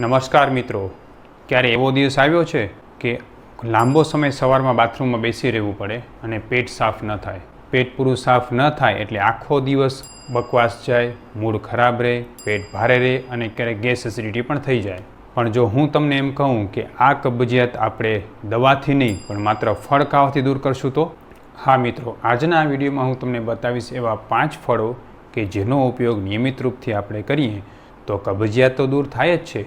નમસ્કાર મિત્રો. ક્યારે એવો દિવસ આવ્યો છે કે લાંબો સમય સવારમાં બાથરૂમમાં બેસી રહેવું પડે અને પેટ સાફ ન થાય. પેટ પૂરું સાફ ન થાય એટલે આખો દિવસ બકવાસ જાય, મૂડ ખરાબ રહે, પેટ ભારે રહે અને ક્યારેક ગેસ એસિડિટી પણ થઈ જાય. પણ જો હું તમને એમ કહું કે આ કબજિયાત આપણે દવાથી નહીં, પણ માત્ર ફળ ખાવાથી દૂર કરશું તો? હા મિત્રો, આજના આ વિડીયોમાં હું તમને બતાવીશ એવા પાંચ ફળો કે જેનો ઉપયોગ નિયમિત રૂપથી આપણે કરીએ તો કબજિયાત તો દૂર થાય જ છે.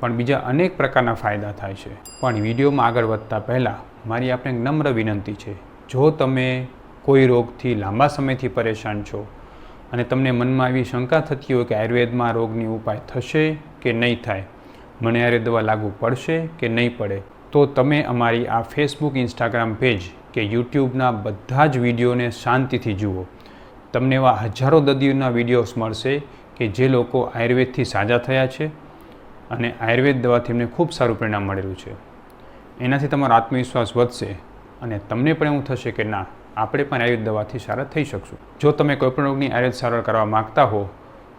પણ બીજા અનેક પ્રકારના ફાયદા થાય છે. પણ વિડીયોમાં આગળ વધતા પહેલાં મારી આપણે નમ્ર વિનંતી છે. જો તમે કોઈ રોગથી લાંબા સમયથી પરેશાન છો અને તમને મનમાં એવી શંકા થતી હોય કે આયુર્વેદમાં રોગની ઉપાય થશે કે નહીં થાય, મને આયુર્વેદ દવા લાગુ પડશે કે નહીં પડે, તો તમે અમારી આ ફેસબુક ઇન્સ્ટાગ્રામ પેજ કે યુટ્યુબના બધા જ વિડીયોને શાંતિથી જુઓ. તમને એવા હજારો દર્દીઓના વિડીયોઝ મળશે કે જે લોકો આયુર્વેદથી સાજા થયા છે અને આયુર્વેદ દવાથી એમને ખૂબ સારું પરિણામ મળેલું છે. એનાથી તમારો આત્મવિશ્વાસ વધશે અને તમને પણ એવું થશે કે ના, આપણે પણ આયુર્વેદ દવાથી સારા થઈ શકશું. જો તમે કોઈપણ રોગની આયુર્વેદ સારવાર કરવા માગતા હો,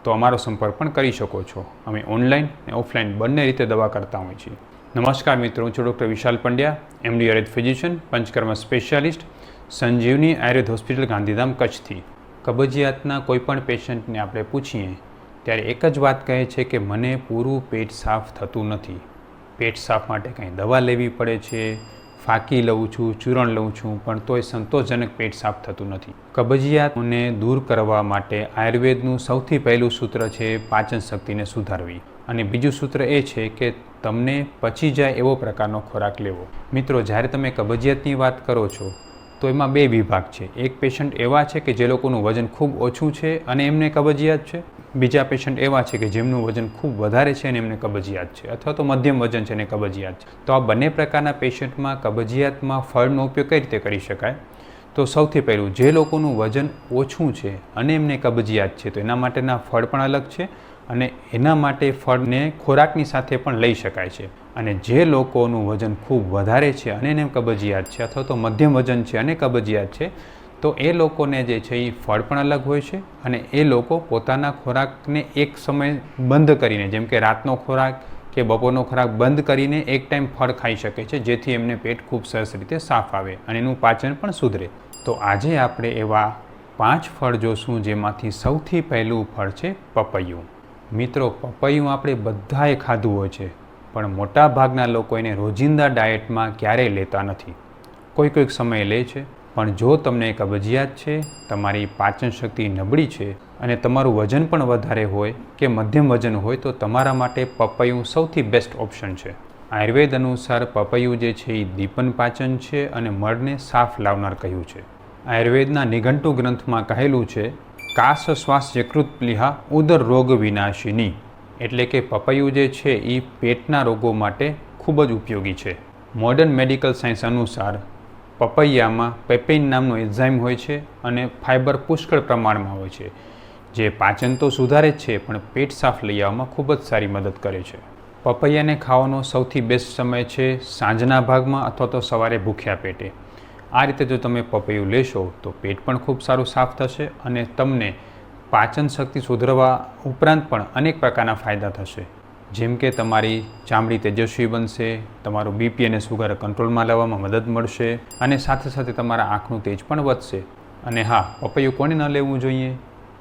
તો અમારો સંપર્ક પણ કરી શકો છો. અમે ઓનલાઈન અને ઓફલાઈન બંને રીતે દવા કરતા હોઈએ છીએ. નમસ્કાર મિત્રો, હું છું doctor Vishal Pandya, MD Ayurveda physician, Panchakarma specialist, Sanjivani Ayurveda hospital Gandhidham કચ્છથી. કબજિયાતના કોઈપણ પેશન્ટને આપણે પૂછીએ ત્યારે એક જ વાત કહે છે કે મને પૂરું પેટ સાફ થતું નથી. પેટ સાફ માટે કંઈ દવા લેવી પડે છે, ફાંકી લઉં છું, ચૂરણ લઉં છું, પણ તોય સંતોષજનક પેટ સાફ થતું નથી. કબજિયાતને દૂર કરવા માટે આયુર્વેદનું સૌથી પહેલું સૂત્ર છે પાચન શક્તિને સુધારવી. અને બીજું સૂત્ર એ છે કે તમને પચી જાય એવો પ્રકારનો ખોરાક લેવો. મિત્રો, જ્યારે તમે કબજિયાતની વાત કરો છો, તો એમાં બે વિભાગ છે. એક પેશન્ટ એવા છે કે જે લોકોનું વજન ખૂબ ઓછું છે અને એમને કબજિયાત છે. બીજા પેશન્ટ એવા છે કે જેમનું વજન ખૂબ વધારે છે અને એમને કબજિયાત છે અથવા તો મધ્યમ વજન છે અને કબજિયાત છે. તો આ બંને પ્રકારના પેશન્ટમાં કબજિયાતમાં ફળનો ઉપયોગ કઈ રીતે કરી શકાય? તો સૌથી પહેલું, જે લોકોનું વજન ઓછું છે અને એમને કબજિયાત છે, તો એના માટેના ફળ પણ અલગ છે અને એના માટે ફળને ખોરાકની સાથે પણ લઈ શકાય છે. અને જે લોકોનું વજન ખૂબ વધારે છે અને એને કબજિયાત છે અથવા તો મધ્યમ વજન છે અને કબજિયાત છે તો એ લોકોને જે છે એ ફળ પણ અલગ હોય છે અને એ લોકો પોતાના ખોરાકને એક સમય બંધ કરીને, જેમ કે રાતનો ખોરાક કે બપોરનો ખોરાક બંધ કરીને એક ટાઈમ ફળ ખાઈ શકે છે, જેથી એમને પેટ ખૂબ સરસ રીતે સાફ આવે અને એનું પાચન પણ સુધરે. તો આજે આપણે એવા પાંચ ફળ જોશું જેમાંથી સૌથી પહેલું ફળ છે પપૈયું. મિત્રો, પપૈયું આપણે બધાએ ખાધું હોય છે, પણ મોટાભાગના લોકો એને રોજિંદા ડાયટમાં ક્યારેય લેતા નથી. કોઈ કોઈક સમયે લે છે પણ જો તમને કબજિયાત છે, તમારી પાચન શક્તિ નબળી છે અને તમારું વજન પણ વધારે હોય કે મધ્યમ વજન હોય, તો તમારા માટે પપૈયું સૌથી બેસ્ટ ઓપ્શન છે. આયુર્વેદ અનુસાર પપૈયું જે છે એ દીપન પાચન છે અને મળને સાફ લાવનાર કહ્યું છે. આયુર્વેદના નિઘંટુ ગ્રંથમાં કહેલું છે કાશ શ્વાસ યકૃત પ્લિહા ઉદર રોગ વિનાશિની. એટલે કે પપૈયું જે છે એ પેટના રોગો માટે ખૂબ જ ઉપયોગી છે. મોડર્ન મેડિકલ સાયન્સ અનુસાર પપૈયામાં પેપેઇન નામનો એન્ઝાઇમ હોય છે અને ફાઇબર પુષ્કળ પ્રમાણમાં હોય છે. જે પાચન તો સુધારે જ છે, પણ પેટ સાફ લઈ આવવામાં ખૂબ જ સારી મદદ કરે છે. પપૈયાને ખાવાનો સૌથી બેસ્ટ સમય છે સાંજના ભાગમાં અથવા તો સવારે ભૂખ્યા પેટે. આ રીતે જો તમે પપૈયું લેશો, તો પેટ પણ ખૂબ સારું સાફ થશે અને તમને પાચન શક્તિ સુધરવા ઉપરાંત પણ અનેક પ્રકારના ફાયદા થશે. જેમ કે તમારી ચામડી તેજસ્વી બનશે, તમારું બીપી અને સુગર કંટ્રોલમાં લાવવામાં મદદ મળશે અને સાથે સાથે તમારા આંખનું તેજ પણ વધશે. અને હા, પપૈયું કોને ન લેવું જોઈએ?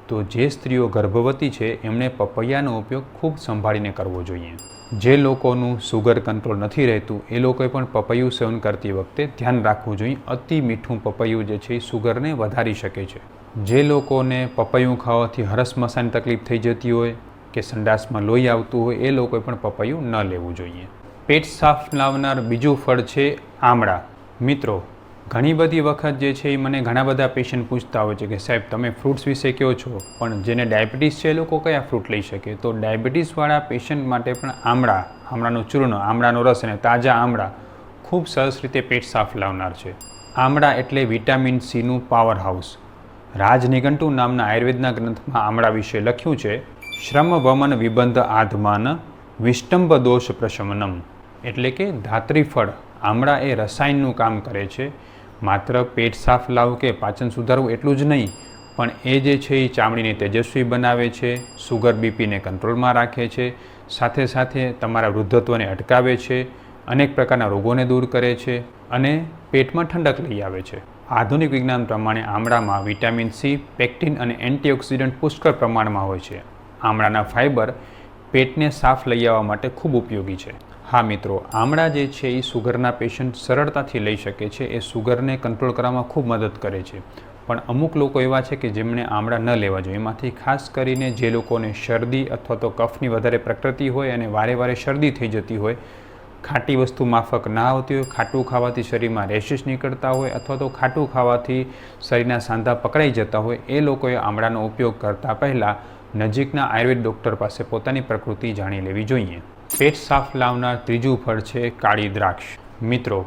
તો જે સ્ત્રીઓ ગર્ભવતી છે, એમણે પપૈયાનો ઉપયોગ ખૂબ સંભાળીને કરવો જોઈએ. જે લોકોનું સુગર કંટ્રોલ નથી રહેતું, એ લોકોએ પણ પપૈયું સેવન કરતી વખતે ધ્યાન રાખવું જોઈએ. અતિ મીઠું પપૈયું જે છે, એ સુગરને વધારી શકે છે. જે લોકોને પપૈયું ખાવાથી હરસ મસાની તકલીફ થઈ જતી હોય કે સંડાસમાં લોહી આવતું હોય એ લોકોએ પણ પપૈયું ન લેવું જોઈએ. પેટ સાફ લાવનાર બીજું ફળ છે આમળા. મિત્રો, ઘણી બધી વખત જે છે એ મને ઘણા બધા પેશન્ટ પૂછતા હોય છે કે, સાહેબ, તમે ફ્રૂટ્સ વિશે કહો છો? પણ જેને ડાયાબિટીસ છે એ લોકો કયા ફ્રૂટ લઈ શકે? તો ડાયાબિટીસવાળા પેશન્ટ માટે પણ આમળા, આમળાનું ચૂર્ણ, આમળાનો રસ અને તાજા આમળા ખૂબ સરસ રીતે પેટ સાફ લાવનાર છે. આમળા એટલે વિટામિન સીનું પાવર હાઉસ રાજનિઘંટુ નામના આયુર્વેદના ગ્રંથમાં આમળા વિશે લખ્યું છે શ્રમ વમન વિબંધ આધમાન વિષ્ટંભ દોષ પ્રશમનમ. એટલે કે ધાત્રીફળ આમળા એ રસાયણનું કામ કરે છે. માત્ર પેટ સાફ લાવવું કે પાચન સુધારવું એટલું જ નહીં, પણ એ જે છે એ ચામડીને તેજસ્વી બનાવે છે, સુગર બીપીને કંટ્રોલમાં રાખે છે, સાથે સાથે તમારા વૃદ્ધત્વને અટકાવે છે, અનેક પ્રકારના રોગોને દૂર કરે છે અને પેટમાં ઠંડક લઈ આવે છે. આધુનિક વિજ્ઞાન પ્રમાણે આમળામાં વિટામિન સી, પેક્ટિન અને એન્ટીઓક્સિડન્ટ પુષ્કળ પ્રમાણમાં હોય છે. આમળાના ફાઇબર પેટને સાફ લઈ આવવા માટે ખૂબ ઉપયોગી છે. હા મિત્રો, આમળા જે છે એ સુગરના પેશન્ટ સરળતાથી લઈ શકે છે, એ સુગરને કંટ્રોલ કરવામાં ખૂબ મદદ કરે છે. પણ અમુક લોકો એવા છે કે જેમણે આમળા ન લેવા જોઈએ. એમાંથી ખાસ કરીને જે લોકોને શરદી અથવા તો કફની વધારે પ્રકૃતિ હોય અને વારે વારે શરદી થઈ જતી હોય, ખાટી વસ્તુ માફક ના આવતી હોય, ખાટું ખાવાથી શરીરમાં રેશિસ નીકળતા હોય અથવા તો ખાટું ખાવાથી શરીરના સાંધા પકડાઈ જતા હોય, એ લોકોએ આમળાનો ઉપયોગ કરતાં પહેલાં નજીકના આયુર્વેદ ડૉક્ટર પાસે પોતાની પ્રકૃતિ જાણી લેવી જોઈએ. પેટ સાફ લાવનાર ત્રીજું ફળ છે કાળી દ્રાક્ષ. મિત્રો,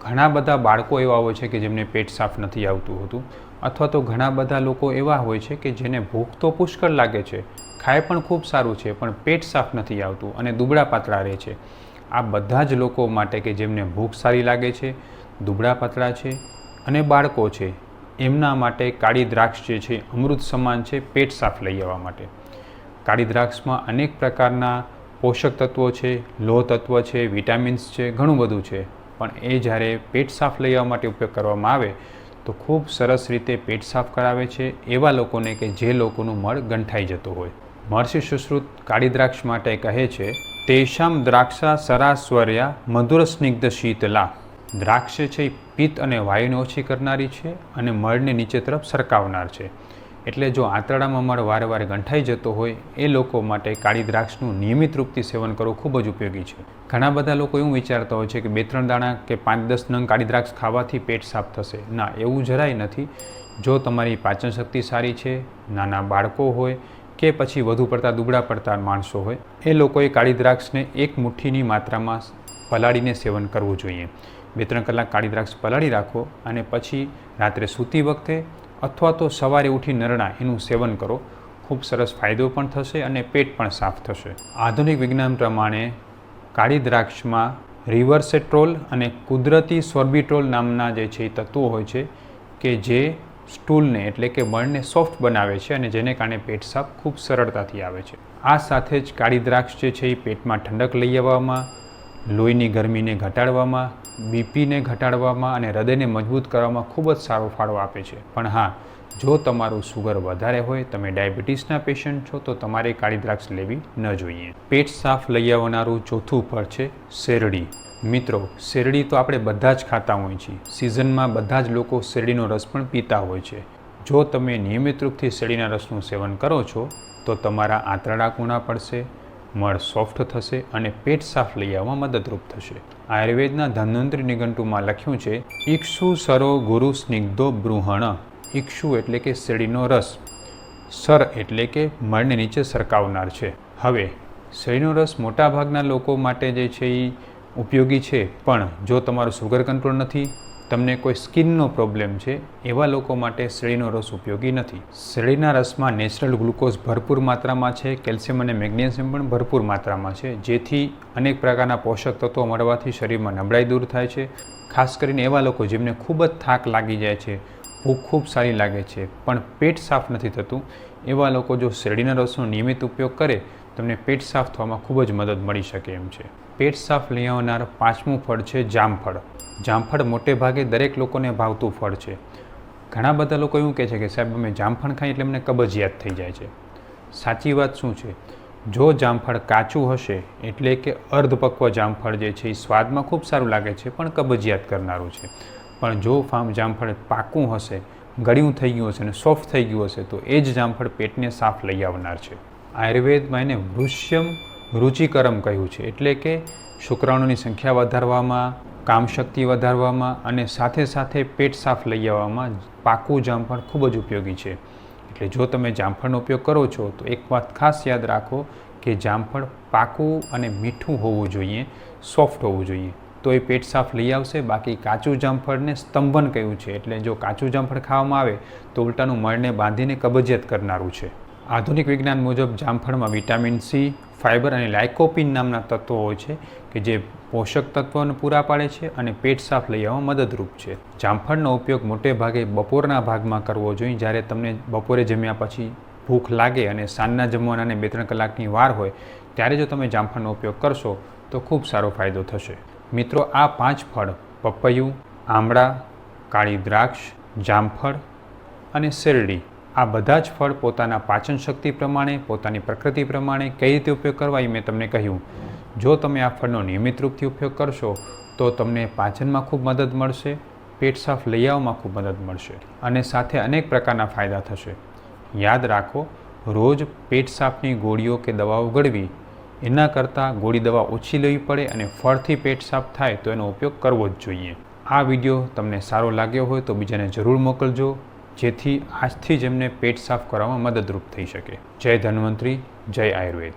ઘણા બધા બાળકો એવા હોય છે કે જેમને પેટ સાફ નથી આવતું હતું, અથવા તો ઘણા બધા લોકો એવા હોય છે કે જેને ભૂખ તો પુષ્કળ લાગે છે, ખાય પણ ખૂબ સારું છે, પણ પેટ સાફ નથી આવતું અને દુબળા પાતળા રહે છે. આ બધા જ લોકો માટે કે જેમને ભૂખ સારી લાગે છે, દુબળા પાતળા છે અને બાળકો છે એમના માટે કાળી દ્રાક્ષ જે છે, અમૃત સમાન છે, પેટ સાફ લઈ આવવા માટે. કાળી દ્રાક્ષમાં અનેક પ્રકારના પોષક તત્વો છે, લોહ તત્વ છે, વિટામિન્સ છે, ઘણું બધું છે. પણ એ જ્યારે પેટ સાફ લઈ આવવા માટે ઉપયોગ કરવામાં આવે, તો ખૂબ સરસ રીતે પેટ સાફ કરાવે છે, એવા લોકોને કે જે લોકોનું મળ ગંઠાઈ જતું હોય. મહર્ષિ સુશ્રુત કાળી દ્રાક્ષ માટે કહે છે તેષામ દ્રાક્ષા સરાસ્વર્યા મધુર સ્નિગ્ધ શીતલા. દ્રાક્ષ છે એ પિત્ત અને વાયુને ઓછી કરનારી છે અને મળને નીચે તરફ સરકાવનાર છે. એટલે જો આંતરડામાં મળ વારે વારે ગંઠાઈ જતો હોય, એ લોકો માટે કાળી દ્રાક્ષનું નિયમિત રૂપથી સેવન કરવું ખૂબ જ ઉપયોગી છે. ઘણા બધા લોકો એવું વિચારતા હોય છે કે બે ત્રણ દાણા કે પાંચ દસ નંગ કાળી દ્રાક્ષ ખાવાથી પેટ સાફ થશે. ના, એવું જરાય નથી. જો તમારી પાચન શક્તિ સારી છે, નાના બાળકો હોય કે પછી વધુ પડતા દુબળા પડતા માણસો હોય, એ લોકોએ કાળી દ્રાક્ષને એક મુઠ્ઠીની માત્રામાં પલાળીને સેવન કરવું જોઈએ. બે ત્રણ કલાક કાળી દ્રાક્ષ પલાળી રાખો અને પછી રાત્રે સૂતી વખતે અથવા તો સવારે ઉઠી નરણા એનું સેવન કરો. ખૂબ સરસ ફાયદો પણ થશે અને પેટ પણ સાફ થશે. આધુનિક વિજ્ઞાન પ્રમાણે કાળી દ્રાક્ષમાં રિવર્સેટ્રોલ અને કુદરતી સોર્બિટ્રોલ નામના જે છે એ તત્વો હોય છે કે જે સ્ટૂલને એટલે કે મળને સોફ્ટ બનાવે છે અને જેને કારણે પેટ સાફ ખૂબ સરળતાથી આવે છે. આ સાથે જ કાળી દ્રાક્ષ જે છે એ પેટમાં ઠંડક લઈ આવવામાં, લોહીની ગરમીને ઘટાડવામાં બીપીને ઘટાડવામાં અને હૃદયને મજબૂત કરવામાં ખૂબ જ સારો ફાળો આપે છે. પણ હા, જો તમારું સુગર વધારે હોય, તમે ડાયાબિટીસના પેશન્ટ છો, તો તમારે કાળી દ્રાક્ષ લેવી ન જોઈએ. પેટ સાફ લઈ આવનારું ચોથું ફળ છે શેરડી. મિત્રો, શેરડી તો આપણે બધા જ ખાતા હોઈએ છીએ. સિઝનમાં બધા જ લોકો શેરડીનો રસ પણ પીતા હોય છે. જો તમે નિયમિત રૂપથી શેરડીના રસનું સેવન કરો છો, તો તમારા આંતરડા કૂણા પડશે મળ સોફ્ટ થશે અને પેટ સાફ લઈ આવવામાં મદદરૂપ થશે. આયુર્વેદના ધન્વંતરી નિઘંટુમાં લખ્યું છે ઈક્ષુ સરો ગુરુ સ્નિગ્ધો બૃહણ. ઈક્ષુ એટલે કે શેરડીનો રસ. સર એટલે કે મળને નીચે સરકાવનાર છે. હવે, શેરડીનો રસ મોટાભાગના લોકો માટે જે છે એ ઉપયોગી છે, પણ જો તમારું સુગર કંટ્રોલ નથી તમને કોઈ સ્કિનનો પ્રોબ્લેમ છે, એવા લોકો માટે શેરડીનો રસ ઉપયોગી નથી. શેરડીના રસમાં નેચરલ ગ્લુકોઝ ભરપૂર માત્રામાં છે, કેલ્શિયમ અને મેગ્નેશિયમ પણ ભરપૂર માત્રામાં છે, જેથી અનેક પ્રકારના પોષક તત્વો મળવાથી શરીરમાં નબળાઈ દૂર થાય છે. ખાસ કરીને એવા લોકો જેમને ખૂબ જ થાક લાગી જાય છે, ભૂખ ખૂબ સારી લાગે છે, પણ પેટ સાફ નથી થતું, એવા લોકો જો શેરડીના રસનો નિયમિત ઉપયોગ કરે તમને પેટ સાફ થવામાં ખૂબ જ મદદ મળી શકે એમ છે. પેટ સાફ લઈ આવનાર પાંચમું ફળ છે જામફળ. જામફળ મોટે ભાગે દરેક લોકોને ભાવતું ફળ છે. ઘણા બધા લોકો એવું કહે છે કે, સાહેબ, અમે જામફળ ખાઈ એટલે અમને કબજિયાત થઈ જાય છે. સાચી વાત શું છે? જો જામફળ કાચું હશે, એટલે કે અર્ધપક્વ જામફળ જે છે, એ સ્વાદમાં ખૂબ સારું લાગે છે, પણ કબજિયાત કરનારું છે. પણ જો ફામ જામફળ પાકું હશે, ગળ્યું થઈ ગયું હશે અને સોફ્ટ થઈ ગયું હશે, તો એ જ જામફળ પેટને સાફ લઈ આવનાર છે. આયુર્વેદમાં એને વૃષ્યમ રુચિકરમ કહ્યું છે. એટલે કે શુક્રાણુની સંખ્યા વધારવામાં, કામશક્તિ વધારવામાં અને સાથે સાથે પેટ સાફ લઈ આવવામાં પાકું જામફળ ખૂબ જ ઉપયોગી છે. એટલે જો તમે જામફળનો ઉપયોગ કરો છો, તો એક વાત ખાસ યાદ રાખો કે જામફળ પાકું અને મીઠું હોવું જોઈએ, સોફ્ટ હોવું જોઈએ. તો એ પેટ સાફ લઈ આવશે. બાકી કાચું જામફળને સ્તંભન કહ્યું છે. એટલે જો કાચું જામફળ ખાવામાં આવે, તો ઉલટાનું મળને બાંધીને કબજિયાત કરનારું છે. આધુનિક વિજ્ઞાન મુજબ જામફળમાં વિટામિન સી, ફાઇબર અને લાઇકોપિન નામના તત્વો હોય છે કે જે પોષક તત્વોને પૂરા પાડે છે અને પેટ સાફ લઈ આવવામાં મદદરૂપ છે. જામફળનો ઉપયોગ મોટે ભાગે બપોરના ભાગમાં કરવો જોઈએ. જ્યારે તમને બપોરે જમ્યા પછી ભૂખ લાગે અને સાંજના જમવાના બે ત્રણ કલાકની વાર હોય, ત્યારે જો તમે જામફળનો ઉપયોગ કરશો, તો ખૂબ સારો ફાયદો થશે. મિત્રો, આ પાંચ ફળ પપૈયું, આમળા, કાળી દ્રાક્ષ, જામફળ અને શેરડી આ બધા જ ફળ પોતાના પાચન શક્તિ પ્રમાણે, પોતાની પ્રકૃતિ પ્રમાણે કઈ રીતે ઉપયોગ કરવા એ મેં તમને કહ્યું. જો તમે આ ફળનો નિયમિત રૂપથી ઉપયોગ કરશો, તો તમને પાચનમાં ખૂબ મદદ મળશે, પેટ સાફ લઈ આવવામાં ખૂબ મદદ મળશે અને સાથે અનેક પ્રકારના ફાયદા થશે. યાદ રાખો, રોજ પેટ સાફની ગોળીઓ કે દવાઓ ગળવી એના કરતાં ગોળી દવા ઓછી લેવી પડે અને ફળથી પેટ સાફ થાય તો એનો ઉપયોગ કરવો જ જોઈએ. આ વીડિયો તમને સારો લાગ્યો હોય તો બીજાને જરૂર મોકલજો. જેથી આજથી જ એમને પેટ સાફ કરવામાં મદદરૂપ થઈ શકે. જય ધન્વંતરી જય આયુર્વેદ.